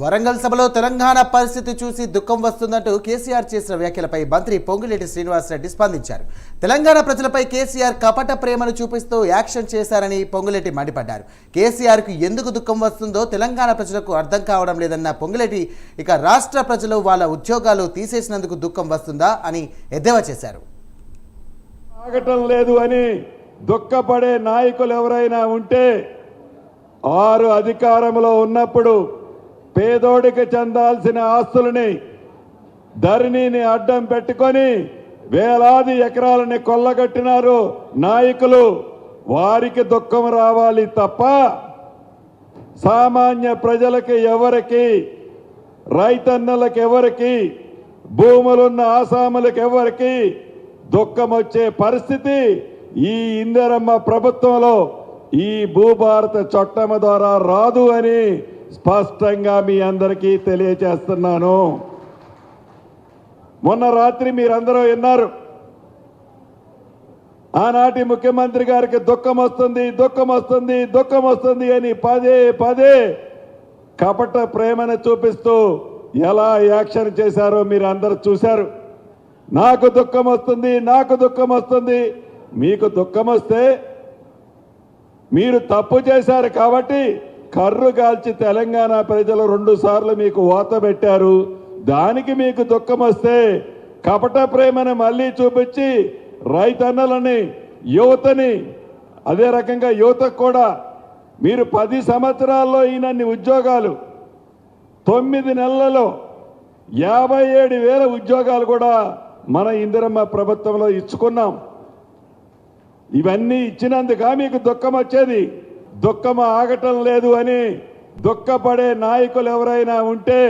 వరంగల్ సభలో తెలంగాణ పరిస్థితి చూసి దుఃఖం వస్తుందంటూ కేసీఆర్ చేసిన వ్యాఖ్యలపై మంత్రి పొంగులేటి శ్రీనివాసరెడ్డి స్పందించారు. తెలంగాణ ప్రజలపై కేసీఆర్ కపట ప్రేమను చూపిస్తూ యాక్షన్ చేశారని పొంగులేటి మండిపడ్డారు. కేసీఆర్కు ఎందుకు దుఃఖం వస్తుందో తెలంగాణ ప్రజలకు అర్థం కావడం లేదన్న పొంగులేటి ఇక రాష్ట్ర ప్రజలు వాళ్ళ ఉద్యోగాలు తీసేసినందుకు దుఃఖం వస్తుందా అని ఎద్దేవా చేశారు. ఆగటం లేదు అని దుఃఖపడే నాయకులు ఎవరైనా ఉంటే ఆరు అధికారంలో ఉన్నప్పుడు పేదోడికి చెందాల్సిన ఆస్తులని ధరణిని అడ్డం పెట్టుకొని వేలాది ఎకరాలని కొల్లగట్టినారు నాయకులు. వారికి దుఃఖం రావాలి తప్ప సామాన్య ప్రజలకి ఎవరికి రైతన్నలకు ఎవరికి భూములున్న ఆసాములకు ఎవరికి దుఃఖం వచ్చే పరిస్థితి ఈ ఇందిరమ్మ ప్రభుత్వంలో ఈ భూభారత చట్టం ద్వారా రాదు అని స్పష్టంగా మీ అందరికీ తెలియజేస్తున్నాను మొన్న రాత్రి మీరందరూ విన్నారు. ఆనాటి ముఖ్యమంత్రి గారికి దుఃఖం వస్తుంది దుఃఖం వస్తుంది దుఃఖం వస్తుంది అని పదే పదే కపట ప్రేమను చూపిస్తూ ఎలా యాక్షన్ చేశారో మీరు అందరు చూశారు. నాకు దుఃఖం వస్తుంది నాకు దుఃఖం వస్తుంది. మీకు దుఃఖం వస్తే మీరు తప్పు చేశారు కాబట్టి కర్రు కాల్చి తెలంగాణ ప్రజలు రెండు సార్లు మీకు ఓత పెట్టారు. దానికి మీకు దుఃఖం వస్తే కపట ప్రేమని మళ్ళీ చూపించి రైతన్నలని యువతని అదే రకంగా యువతకు కూడా మీరు పది సంవత్సరాల్లో ఈయనన్ని ఉద్యోగాలు తొమ్మిది నెలలలో యాభై ఏడు వేల ఉద్యోగాలు కూడా మన ఇందిరమ్మ ప్రభుత్వంలో ఇచ్చుకున్నాం. ఇవన్నీ ఇచ్చినందుక మీకు దుఃఖం వచ్చేది? దుఃఖం ఆగటం లేదు అని దుఃఖపడే నాయకులు ఎవరైనా ఉంటే